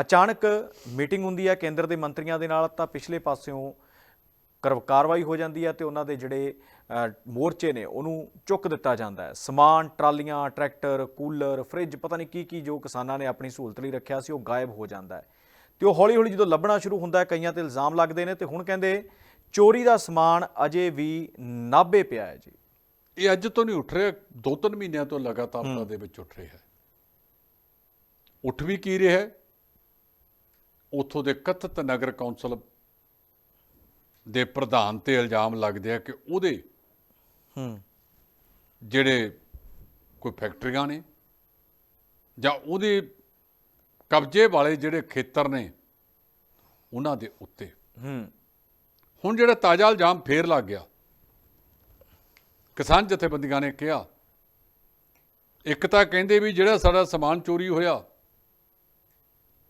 ਅਚਾਨਕ ਮੀਟਿੰਗ ਹੁੰਦੀ ਹੈ ਕੇਂਦਰ ਦੇ ਮੰਤਰੀਆਂ ਦੇ ਨਾਲ ਤਾਂ ਪਿਛਲੇ ਪਾਸਿਓਂ ਕਰ- ਕਾਰਵਾਈ ਹੋ ਜਾਂਦੀ ਹੈ ਤੇ ਉਹਨਾਂ ਦੇ ਜਿਹੜੇ ਮੋਰਚੇ ਨੇ ਉਹਨੂੰ ਚੁੱਕ ਦਿੱਤਾ ਜਾਂਦਾ ਹੈ। ਸਮਾਨ ਟਰਾਲੀਆਂ ਟਰੈਕਟਰ ਕੂਲਰ ਫ੍ਰਿਜ ਪਤਾ ਨਹੀਂ ਕੀ ਕੀ ਜੋ ਕਿਸਾਨਾਂ ਨੇ ਆਪਣੀ ਸਹੂਲਤ ਲਈ ਰੱਖਿਆ ਸੀ ਉਹ ਗਾਇਬ ਹੋ ਜਾਂਦਾ ਹੈ। ਤੇ ਉਹ ਹੌਲੀ ਹੌਲੀ ਜਦੋਂ ਲੱਭਣਾ ਸ਼ੁਰੂ ਹੁੰਦਾ ਹੈ ਕਈਆਂ ਤੇ ਇਲਜ਼ਾਮ ਲੱਗਦੇ ਨੇ ਤੇ ਹੁਣ ਕਹਿੰਦੇ ਚੋਰੀ ਦਾ ਸਮਾਨ ਅਜੇ ਵੀ ਨਾਭੇ ਪਿਆ ਹੈ ਜੀ। ਇਹ ਅੱਜ ਤੋਂ ਨਹੀਂ ਉੱਠ ਰਿਹਾ ਦੋ ਤਿੰਨ ਮਹੀਨਿਆਂ ਤੋਂ ਲਗਾਤਾਰਤਾ ਦੇ ਵਿੱਚ ਉੱਠ ਰਿਹਾ ਹੈ। ਉੱਠ ਵੀ ਕੀ ਰਿਹਾ ਹੈ? ਉਥੋਂ ਦੇ ਕਥਿਤ ਨਗਰ ਕੌਂਸਲ ਦੇ ਪ੍ਰਧਾਨ ਤੇ ਇਲਜ਼ਾਮ ਲੱਗਦੇ ਆ ਕਿ ਉਹਦੇ ਹੂੰ। ਜਿਹੜੇ ਕੋਈ ਫੈਕਟਰੀਆਂ ਨੇ ਜਾਂ ਉਹਦੇ ਕਬਜ਼ੇ ਵਾਲੇ ਜਿਹੜੇ ਖੇਤਰ ਨੇ ਉਹਨਾਂ ਦੇ ਉੱਤੇ। ਹੂੰ। ਹੁਣ ਜਿਹੜਾ ਤਾਜ਼ਾ ਇਲਜ਼ਾਮ ਫੇਰ ਲੱਗ ਗਿਆ। ਕਿਸਾਨ ਜਥੇਬੰਦੀਆਂ ਨੇ ਕਿਹਾ ਇੱਕ ਤਾਂ ਕਹਿੰਦੇ ਵੀ ਜਿਹੜਾ ਸਾਡਾ ਸਮਾਨ ਚੋਰੀ ਹੋਇਆ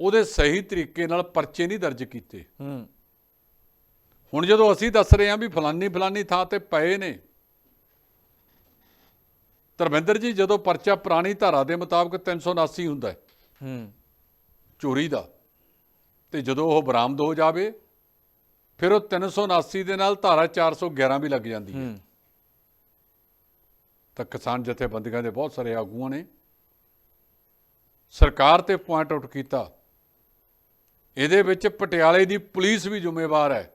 ਉਹਦੇ ਸਹੀ ਤਰੀਕੇ ਨਾਲ ਪਰਚੇ ਨਹੀਂ ਦਰਜ ਕੀਤੇ। ਹੂੰ। ਹੁਣ ਜਦੋਂ ਅਸੀਂ ਦੱਸ ਰਹੇ ਹਾਂ ਵੀ ਫਲਾਨੀ ਫਲਾਨੀ ਥਾਂ ਤੇ ਪਏ ਨੇ ਧਰਮਿੰਦਰ ਜੀ ਜਦੋਂ ਪਰਚਾ ਪੁਰਾਣੀ ਧਾਰਾ ਦੇ ਮੁਤਾਬਕ 379 ਹੁੰਦਾ ਹੈ ਹੂੰ। ਚੋਰੀ ਦਾ ਤੇ ਜਦੋਂ ਉਹ ਬਰਾਮਦ ਹੋ ਜਾਵੇ ਫਿਰ ਉਹ 379 ਦੇ ਨਾਲ ਧਾਰਾ 411 ਵੀ ਲੱਗ ਜਾਂਦੀ ਹੈ। ਹੂੰ। ਤਾਂ ਕਿਸਾਨ ਜਥੇਬੰਦੀਆਂ ਦੇ ਬਹੁਤ ਸਾਰੇ ਆਗੂਆਂ ਨੇ ਸਰਕਾਰ ਤੇ ਪੁਆਇੰਟ ਆਊਟ ਕੀਤਾ। ਇਹਦੇ ਵਿੱਚ ਪਟਿਆਲੇ ਦੀ ਪੁਲਿਸ ਵੀ ਜ਼ਿੰਮੇਵਾਰ ਹੈ।